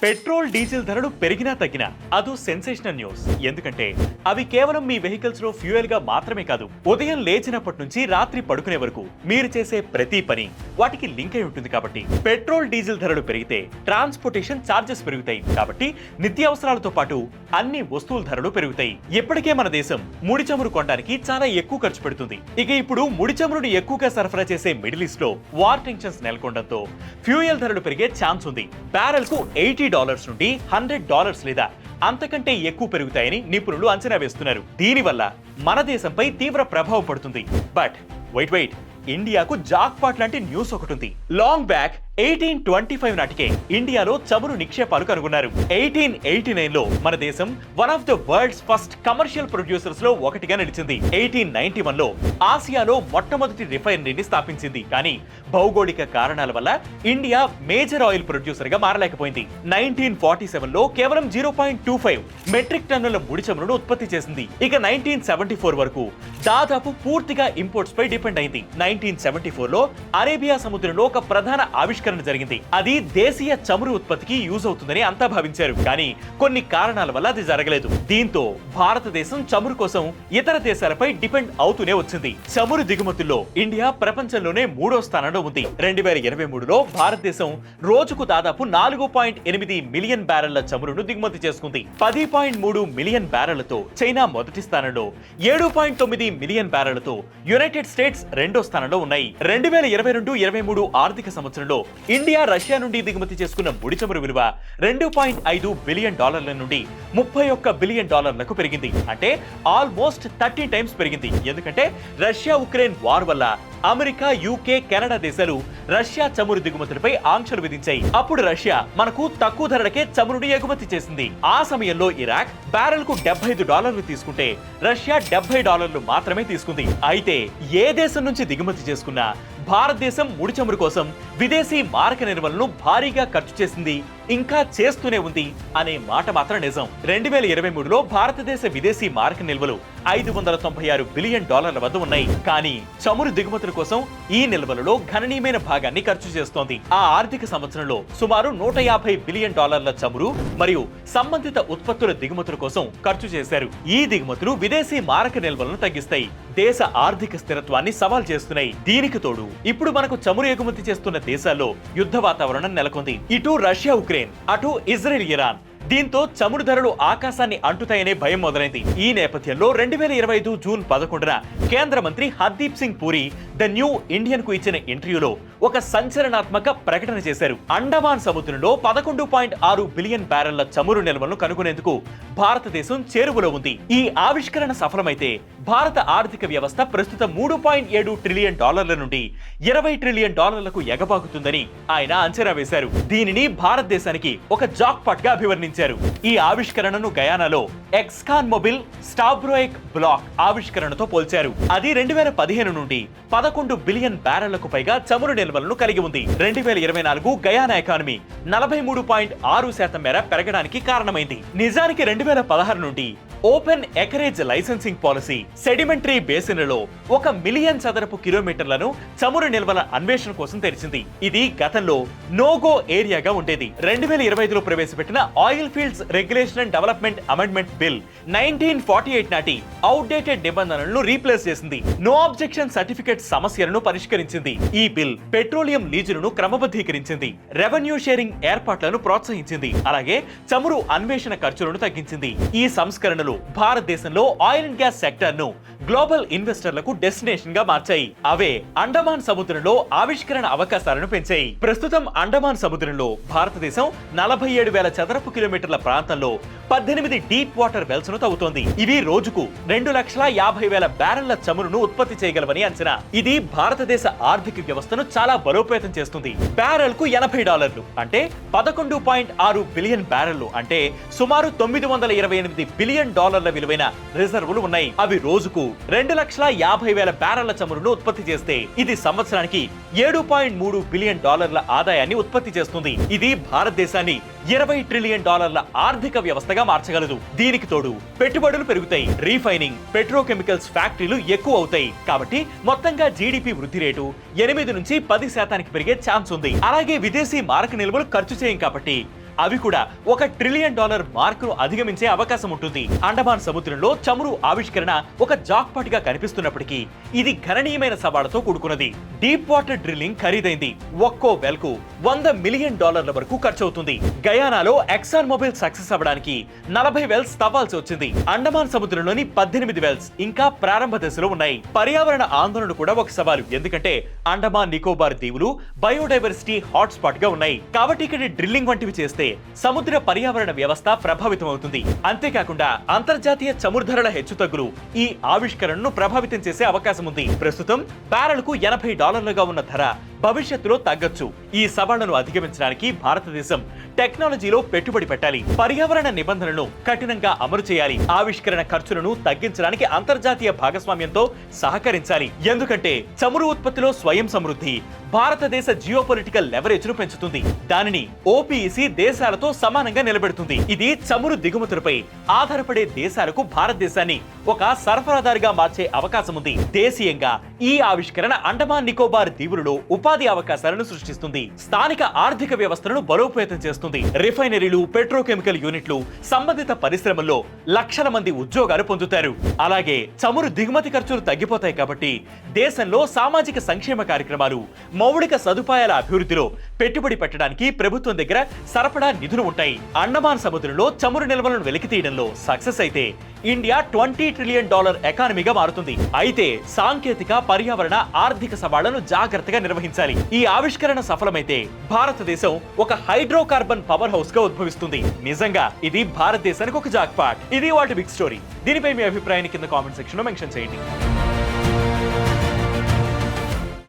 Petrol diesel ధరలు పెరిగినా తగ్గినా అదో సెన్సేషనల్ న్యూస్. ఎందుకంటే అవి కేవలం మీ వెహికల్స్లో ఫ్యూయల్గా మాత్రమే కాదు ఉదయం లేచినప్పటి నుంచి రాత్రి పడుకునే వరకు మీరు చేసే ప్రతి పని వాటికి లింక్ అయి ఉంటుంది కాబట్టి. పెట్రోల్ డీజిల్ ధరలు పెరిగితే ట్రాన్స్పోర్టేషన్ ఛార్జెస్ పెరుగుతాయి కాబట్టి నిత్యావసరాలతో పాటు అన్ని వస్తువుల ధరలు పెరుగుతాయి. ఇప్పటికే మన దేశం ముడి చమురు కొనడానికి చాలా ఎక్కువ ఖర్చు పెడుతుంది. ఇక ఇప్పుడు ముడి చమురుని ఎక్కువగా సరఫరా చేసే మిడిల్ ఈస్ట్లో వార్ టెన్షన్స్ నెలకొనడంతో ఫ్యూయల్ ధరలు పెరిగే ఛాన్స్ ఉంది. బ్యారెల్కు ఎయిటీ డాలర్స్ నుండి హండ్రెడ్ డాలర్స్ లేదా అంతకంటే ఎక్కువ పెరుగుతాయని నిపుణులు అంచనా వేస్తున్నారు. దీనివల్ల మన దేశంపై తీవ్ర ప్రభావం పడుతుంది. బట్ వెయిట్ వెయిట్ ఇండియాకు జాక్పాట్ లాంటి న్యూస్ ఒకటి ఉంది long back eighteen twenty five నాటికే ఇండియాలో చమురు నిక్షేపాలు కనుగొన్నారు. ఎయిటీన్ ఎయిటీ నైన్లో మన దేశం one of the world's first commercial ప్రొడ్యూసర్స్లో ఒకటిగా నిలిచింది. ఎయిటీన్ నైన్టీ వన్లో ఆసియాలో మొట్టమొదటి రిఫైనరీని స్థాపించింది. కానీ భౌగోళిక కారణాల వల్ల ఇండియా మేజర్ ఆయిల్ ప్రొడ్యూసర్గా మారలేకపోయింది. నైన్టీన్ ఫార్టీ సెవెన్లో కేవలం zero point two five metric టన్నుల ముడి చమురును ఉత్పత్తి చేసింది. ఇక నైన్టీన్ సెవెంటీ ఫోర్ వరకు దాదాపు పూర్తిగా ఇంపోర్ట్స్ పై డిపెండ్ అయింది. నైన్టీన్ సెవెంటీ ఫోర్లో అరేబియా సముద్రంలో ఒక ప్రధాన ఆవిష్కరణ జరిగింది. అది దేశీయ చమురు ఉత్పత్తికి యూజ్ అవుతుందని అంతా భావించారు. కానీ కొన్ని కారణాల వల్ల అది జరగలేదు. దీంతో భారతదేశం చమురు కోసం ఇతర దేశాలపై డిపెండ్ అవుతూనే వచ్చింది. చమురు దిగుమతుల్లో ఇండియా ప్రపంచంలోనే మూడో స్థానంలో ఉంది. రెండు వేల ఇరవై మూడులో భారతదేశం రోజుకు దాదాపు నాలుగు పాయింట్ ఎనిమిది మిలియన్ బ్యారెళ్ళ చమురును దిగుమతి చేసుకుంది. పది పాయింట్ మూడు మిలియన్ బ్యారెళ్ళతో చైనా మొదటి స్థానంలో ఏడు పాయింట్ తొమ్మిది మిలియన్ బ్యారెళ్ళతో యునైటెడ్ స్టేట్స్ రెండో స్థానంలో ఉన్నాయి. రెండు వేల ఇరవై రెండు ఇరవై మూడు ఆర్థిక సంవత్సరంలో ఇండియా రష్యా నుండి దిగుమతి చేసుకున్న ముడి చమురు విలువ రెండు పాయింట్ ఐదు బిలియన్ డాలర్ల నుండి ముప్పై ఒక్క బిలియన్ డాలర్లకు పెరిగింది. అంటే ఆల్మోస్ట్ థర్టీ టైమ్స్ పెరిగింది. ఎందుకంటే రష్యా ఉక్రెయిన్ వార్ వల్ల అమెరికా యూకే కెనడా దేశాలు రష్యా చమురు దిగుమతులపై ఆంక్షలు విధించాయి. అప్పుడు రష్యా మనకు తక్కువ ధరలకే చమురుని ఎగుమతి చేసింది. ఆ సమయంలో ఇరాక్ బ్యారెల్కు డెబ్బై ఐదు డాలర్లు తీసుకుంటే రష్యా డెబ్బై డాలర్లు మాత్రమే తీసుకుంది. అయితే ఏ దేశం నుంచి దిగుమతి చేసుకున్నా భారతదేశం ముడి చమురు కోసం విదేశీ మారక నిర్మలను భారీగా ఖర్చు చేసింది. ఇంకా చేస్తూనే ఉంది అనే మాట మాత్రం నిజం. రెండు వేల ఇరవై మూడులో భారతదేశ విదేశీ మారక నిల్వలు ఐదు వందల తొంభై ఆరు బిలియన్ డాలర్ల వద్ద ఉన్నాయి. కానీ చమురు దిగుమతుల కోసం ఈ నిల్వలలో గణనీయమైన భాగాన్ని ఖర్చు చేస్తోంది. ఆ ఆర్థిక సంవత్సరంలో సుమారు నూట యాభై బిలియన్ డాలర్ల చమురు మరియు సంబంధిత ఉత్పత్తుల దిగుమతుల కోసం ఖర్చు చేశారు. ఈ దిగుమతులు విదేశీ మారక నిల్వలను తగ్గిస్తాయి. దేశ ఆర్థిక స్థిరత్వాన్ని సవాల్ చేస్తున్నాయి. దీనికి తోడు ఇప్పుడు మనకు చమురు ఎగుమతి చేస్తున్న దేశాల్లో యుద్ధ వాతావరణం నెలకొంది. ఇటు రష్యా ఉక్రెయిన్ यूक्रेन आठों इसराइल ईरान దీంతో చమురు ధరలు ఆకాశాన్ని అంటుతాయనే భయం మొదలైంది. ఈ నేపథ్యంలో రెండు వేల ఇరవై ఐదు జూన్ పదకొండున కేంద్ర మంత్రి హర్దీప్ సింగ్ పూరి ద న్యూ ఇండియన్కు ఇచ్చిన ఇంటర్వ్యూలో ఒక సంచలనాత్మక ప్రకటన చేశారు. అండమాన్ సముద్రంలో పదకొండు పాయింట్ ఆరు బిలియన్ బ్యారెళ్ళ చమురు నిల్వలను కనుగొనేందుకు భారతదేశం చేరువలో ఉంది. ఈ ఆవిష్కరణ సఫలమైతే భారత ఆర్థిక వ్యవస్థ ప్రస్తుతం మూడు పాయింట్ ఏడు ట్రిలియన్ డాలర్ల నుండి ఇరవై ట్రిలియన్ డాలర్లకు ఎగబాకుతుందని ఆయన అంచనా వేశారు. దీనిని భారతదేశానికి ఒక జాక్పాట్గా అభివర్ణించారు. ఈ ఆవిష్కరణను గయానాలో ఎక్స్కాన్ మొబిల్ స్టాబ్రోయిక్ బ్లాక్ ఆవిష్కరణతో పోల్చారు. అది రెండు వేల పదిహేను నుండి పదకొండు బిలియన్ బ్యారెళ్ళకు పైగా చమురు నిల్వలను కలిగి ఉంది. రెండు వేల ఇరవై నాలుగు గయానా ఎకానమీ నలభై మూడు పాయింట్ ఆరు శాతం మేర పెరగడానికి కారణమైంది. నిజానికి రెండు వేల పదహారు నుండి open acreage licensing policy sedimentary బేసిన్లలో ఒక మిలియన్ చదరపు కిలోమీటర్లను చమురు నిల్వల అన్వేషణ కోసం తెరిచింది. ఇది గతంలో నోగో ఏరియాగా ఉండేది. రెండు వేల ఇరవై ఐదులో ప్రవేశపెట్టిన oil fields regulation and development amendment bill nineteen forty eight నాటి అవుట్డేటెడ్ నిబంధనలను రీప్లేస్ చేసింది. నో ఆబ్జెక్షన్ సర్టిఫికేట్ సమస్యలను పరిష్కరించింది. ఈ బిల్ పెట్రోలియం లీజులను క్రమబద్ధీకరించింది. రెవెన్యూ షేరింగ్ ఏర్పాట్లను ప్రోత్సహించింది. అలాగే చమురు అన్వేషణ ఖర్చులను తగ్గించింది. ఈ సంస్కరణలు భారతదేశంలో ఆయిల్ అండ్ గ్యాస్ సెక్టర్ను గ్లోబల్ ఇన్వెస్టర్లకు డెస్టినేషన్గా మార్చాయి. అవే అండమాన్ సముద్రంలో ఆవిష్కరణ అవకాశాలను పెంచాయి. ప్రస్తుతం అండమాన్ సముద్రంలో భారతదేశం నలభై ఏడు వేల చదరపు కిలోమీటర్ల ప్రాంతంలో పద్దెనిమిది డీప్ వాటర్ వెల్స్ను తవ్వుతోంది. ఇవి రోజుకు రెండు లక్షల యాభై వేల బ్యారెళ్ళ చమురును ఉత్పత్తి చేయగలవని అంచనా. ఇది భారతదేశ ఆర్థిక వ్యవస్థను చాలా బలోపేతం చేస్తుంది. బ్యారెల్కు ఎనభై డాలర్లు అంటే పదకొండు పాయింట్ ఆరు బిలియన్ బ్యారెల్లు అంటే సుమారు తొమ్మిది వందల ఇరవై ఎనిమిది బిలియన్ డాలర్ల విలువైన రిజర్వులు ఉన్నాయి. అవి రోజుకు రెండు లక్షల యాభై వేల బ్యారల్ల చమురును ఉత్పత్తి చేస్తే ఇది సంవత్సరానికి ఏడు పాయింట్ మూడు బిలియన్ డాలర్ల ఆదాయాన్ని ఉత్పత్తి చేస్తుంది. ఇది భారతదేశాన్ని ఇరవై ట్రిలియన్ డాలర్ల ఆర్థిక వ్యవస్థగా మార్చగలదు. దీనికి తోడు పెట్టుబడులు పెరుగుతాయి. రీఫైనింగ్ పెట్రోకెమికల్స్ ఫ్యాక్టరీలు ఎక్కువ అవుతాయి. కాబట్టి మొత్తంగా జీడిపి వృద్ధి రేటు ఎనిమిది నుంచి పది శాతానికి పెరిగే ఛాన్స్ ఉంది. అలాగే విదేశీ మారక నిల్వలు ఖర్చు చేయం కాబట్టి అవి కూడా ఒక ట్రిలియన్ డాలర్ మార్కును అధిగమించే అవకాశం ఉంటుంది. అండమాన్ సముద్రంలో చమురు ఆవిష్కరణ ఒక జాక్పాట్గా కనిపిస్తున్నప్పటికీ ఇది గణనీయమైన సవాళ్ళతో కూడుకున్నది. డీప్ వాటర్ డ్రిల్లింగ్ ఖరీదైంది. ఒక్కో వెల్కు వంద మిలియన్ డాలర్ల వరకు ఖర్చు అవుతుంది గయానాలో ఎక్సాన్ మొబైల్ సక్సెస్ అవ్వడానికి నలభై వెల్స్ తవ్వాల్సి వచ్చింది. అండమాన్ సముద్రంలోని పద్దెనిమిది వెల్స్ ఇంకా ప్రారంభ దశలో ఉన్నాయి. పర్యావరణ ఆందోళన కూడా ఒక సవాలు. ఎందుకంటే అండమాన్ నికోబార్ దీవులు బయోడైవర్సిటీ హాట్స్పాట్గా ఉన్నాయి. కాబట్టి ఇక్కడ డ్రిల్లింగ్ వంటివి చేస్తే సముద్ర పర్యావరణ వ్యవస్థ ప్రభావితమవుతుంది. అంతేకాకుండా అంతర్జాతీయ చమురుధరల హెచ్చుతగ్గులు ఈ ఆవిష్కరణను ప్రభావితం చేసే అవకాశం ఉంది ప్రస్తుతం బ్యారెల్కు ఎనభై డాలర్లుగా ఉన్న ధర భవిష్యత్తులో తగ్గొచ్చు. ఈ సవాళ్ళను అధిగమించడానికి భారతదేశం టెక్నాలజీలో పెట్టుబడి పెట్టాలి. పర్యావరణ నిబంధనలను కఠినంగా అమలు చేయాలి. ఆవిష్కరణ ఖర్చులను తగ్గించడానికి అంతర్జాతీయ భాగస్వామ్యంతో సహకరించాలి. ఎందుకంటే చమురు ఉత్పత్తిలో స్వయం సమృద్ధి భారతదేశ జియోపొలిటికల్ లెవరేజ్ను పెంచుతుంది. దానిని ఓపీఈసీ దేశాలతో సమానంగా నిలబెడుతుంది. ఇది చమురు దిగుమతులపై ఆధారపడే దేశాలకు భారతదేశాన్ని ఒక సరఫరాదారుగా మార్చే అవకాశం ఉంది దేశీయంగా ఈ ఆవిష్కరణ అండమాన్ నికోబార్ దీవులలో ఉపాధి అవకాశాలను సృష్టిస్తుంది. స్థానిక ఆర్థిక వ్యవస్థను బలోపేతం చేస్తుంది. రిఫైనరీలు పెట్రోకెమికల్ యూనిట్లు సంబంధిత పరిశ్రమల్లో లక్షల మంది ఉద్యోగాలు పొందుతారు. అలాగే చమురు దిగుమతి ఖర్చులు తగ్గిపోతాయి కాబట్టి దేశంలో సామాజిక సంక్షేమ కార్యక్రమాలు మౌలిక సదుపాయాల అభివృద్ధిలో పెట్టుబడి పెట్టడానికి ప్రభుత్వం దగ్గర సరఫరా నిధులు ఉంటాయి. అండమాన్ సముద్రంలో చమురు నిల్వలను వెలికి తీయడంలో సక్సెస్ అయితే ఇండియా ట్వంటీ ట్రిలియన్ డాలర్ ఎకానమీగా మారుతుంది. అయితే సాంకేతిక పర్యావరణ ఆర్థిక సవాళ్ళను జాగ్రత్తగా నిర్వహించాలి. ఈ ఆవిష్కరణ సఫలమైతే భారతదేశం ఒక హైడ్రోకార్బన్ పవర్ హౌస్గా ఉద్భవిస్తుంది. నిజంగా ఇది భారతదేశానికి ఒక జాక్పాట్. ఇది వాటి బిగ్ స్టోరీ. దీనిపై మీ అభిప్రాయాన్ని కింద కామెంట్ సెక్షన్లో మెన్షన్ చేయండి.